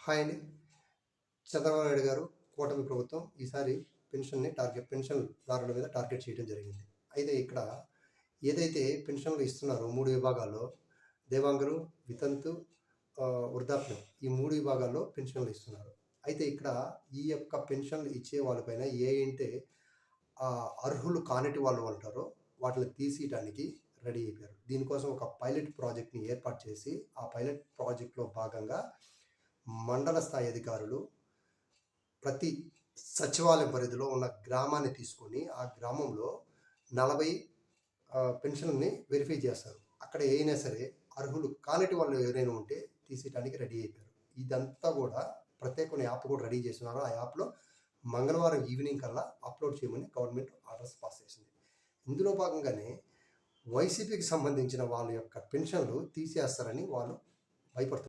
Hi అండి. చంద్రబాబు నాయుడు గారు కూటమి ప్రభుత్వం ఈసారి పెన్షన్ని టార్గెట్ పెన్షన్దారుల మీద టార్గెట్ చేయడం జరిగింది. అయితే ఇక్కడ ఏదైతే పెన్షన్లు ఇస్తున్నారో మూడు విభాగాల్లో దేవాంగులు వితంతు వృద్ధాప్యం ఈ మూడు విభాగాల్లో పెన్షన్లు ఇస్తున్నారు. అయితే ఇక్కడ ఈ యొక్క పెన్షన్లు ఇచ్చే వాళ్ళపైన ఏ అంటే ఆ, అర్హులు కానిటి వాళ్ళు ఉంటారో వాటిని తీసేయడానికి రెడీ అయిపోయారు. దీనికోసం ఒక పైలట్ ప్రాజెక్ట్ని ఏర్పాటు చేసి ఆ పైలట్ ప్రాజెక్ట్లో భాగంగా మండల స్థాయి అధికారులు ప్రతి సచివాలయం పరిధిలో ఉన్న గ్రామాన్ని తీసుకొని ఆ గ్రామంలో నలభై పెన్షన్ని వెరిఫై చేస్తారు. అక్కడ ఏమైనా సరే అర్హులు కానిటి వాళ్ళు ఎవరైనా ఉంటే తీసేయడానికి రెడీ అయిపోయారు. ఇదంతా కూడా ప్రత్యేకమైన యాప్ కూడా రెడీ చేస్తున్నారు. ఆ యాప్లో మంగళవారం ఈవినింగ్ కల్లా అప్లోడ్ చేయమని గవర్నమెంట్ ఆర్డర్స్ పాస్ చేసింది. ఇందులో భాగంగానే వైసీపీకి సంబంధించిన వాళ్ళ యొక్క పెన్షన్లు తీసేస్తారని వాళ్ళు భయపడుతున్నారు.